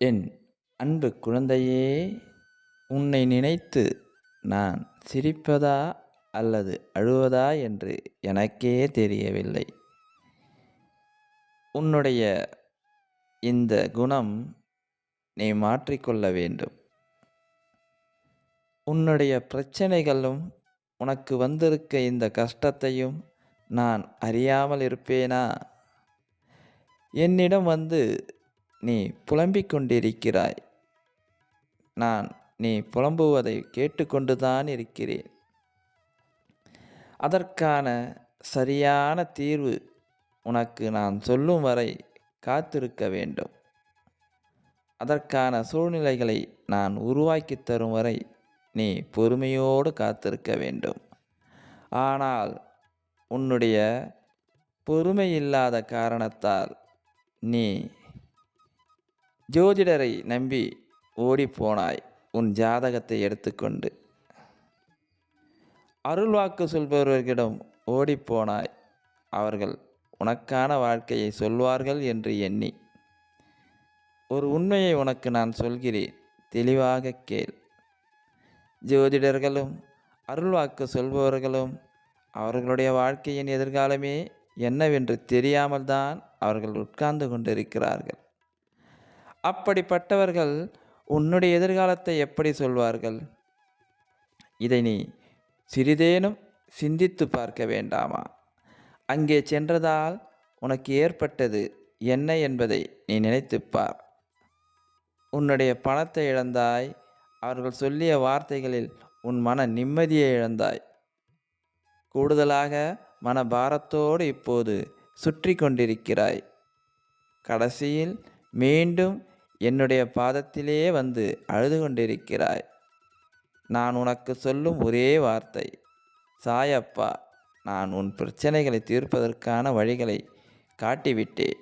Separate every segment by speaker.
Speaker 1: என் அன்பு குழந்தையே உன்னை நினைத்து நான் சிரிப்பதா அல்லது அழுவதா என்று எனக்கே தெரியவில்லை. உன்னுடைய இந்த குணம் நீ மாற்றிக்கொள்ள வேண்டும். உன்னுடைய பிரச்சனைகளும் உனக்கு வந்திருக்க இந்த கஷ்டத்தையும் நான் அறியாமல் இருப்பேனா? என்னிடம் வந்து நீ புலம்பிக் கொண்டிருக்கிறாய் நான் நீ புலம்புவதை கேட்டுக்கொண்டுதான் இருக்கிறேன். அதற்கான சரியான தீர்வு உனக்கு நான் சொல்லும் வரை காத்திருக்க வேண்டும். அதற்கான சூழ்நிலைகளை நான் உருவாக்கித் தரும் வரை நீ பொறுமையோடு காத்திருக்க வேண்டும். ஆனால் உன்னுடைய பொறுமை இல்லாத காரணத்தால் நீ ஜோதிடரை நம்பி ஓடிப்போனாய் உன் ஜாதகத்தை எடுத்துக்கொண்டு. அருள்வாக்கு சொல்பவர்களிடம் ஓடிப்போனாய். அவர்கள் உனக்கான வாழ்க்கையை சொல்வார்கள் என்று எண்ணி. ஒரு உண்மையை உனக்கு நான் சொல்கிறேன் தெளிவாக கேள். ஜோதிடர்களும் அருள்வாக்கு சொல்பவர்களும் அவர்களுடைய வாழ்க்கையின் எதிர்காலமே என்னவென்று தெரியாமல் தான் அவர்கள் உட்கார்ந்து கொண்டிருக்கிறார்கள். அப்படிப்பட்டவர்கள் உன்னுடைய எதிர்காலத்தை எப்படி சொல்வார்கள்? இதை நீ சிறிதேனும் சிந்தித்து பார்க்க வேண்டாமா? அங்கே சென்றதால் உனக்கு ஏற்பட்டது என்ன என்பதை நீ நினைத்துப்பார் உன்னுடைய பணத்தை இழந்தாய் அவர்கள் சொல்லிய வார்த்தைகளில் உன் மன நிம்மதியை இழந்தாய். கூடுதலாக மன பாரத்தோடு இப்போது சுற்றி கொண்டிருக்கிறாய். கடைசியில் மீண்டும் என்னுடைய பாதத்திலே வந்து அழுது கொண்டிருக்கிறாய் நான் உனக்கு சொல்லும் ஒரே வார்த்தை சாயப்பா நான் உன் பிரச்சனைகளை தீர்ப்பதற்கான வழிகளை காட்டிவிட்டேன்.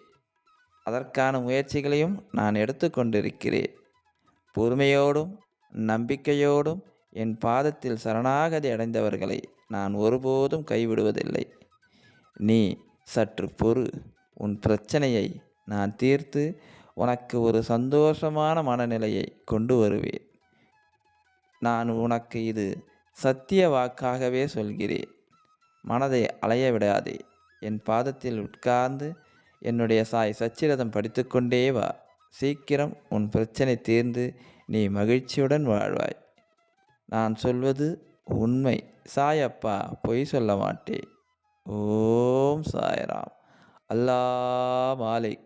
Speaker 1: அதற்கான முயற்சிகளையும் நான் எடுத்துக்கொண்டிருக்கிறேன். பொறுமையோடும் நம்பிக்கையோடும் என் பாதத்தில் சரணாகதி அடைந்தவர்களை நான் ஒருபோதும் கைவிடுவதில்லை. நீ சற்று பொறு உன் பிரச்சனையை நான் தீர்த்து உனக்கு ஒரு சந்தோஷமான மனநிலையை கொண்டு வருவேன். நான் உனக்கு இது சத்திய வாக்காகவே சொல்கிறேன். மனதை அலைய விடாதே. என் பாதத்தில் உட்கார்ந்து என்னுடைய சாய் சச்சிரதம் படித்துக்கொண்டே வா. சீக்கிரம் உன் பிரச்சனை தீர்ந்து நீ மகிழ்ச்சியுடன் வாழ்வாய். நான் சொல்வது உண்மை. சாயப்பா பொய் சொல்ல மாட்டேன் ஓம் சாய்ராம். அல்லா மாலிக்.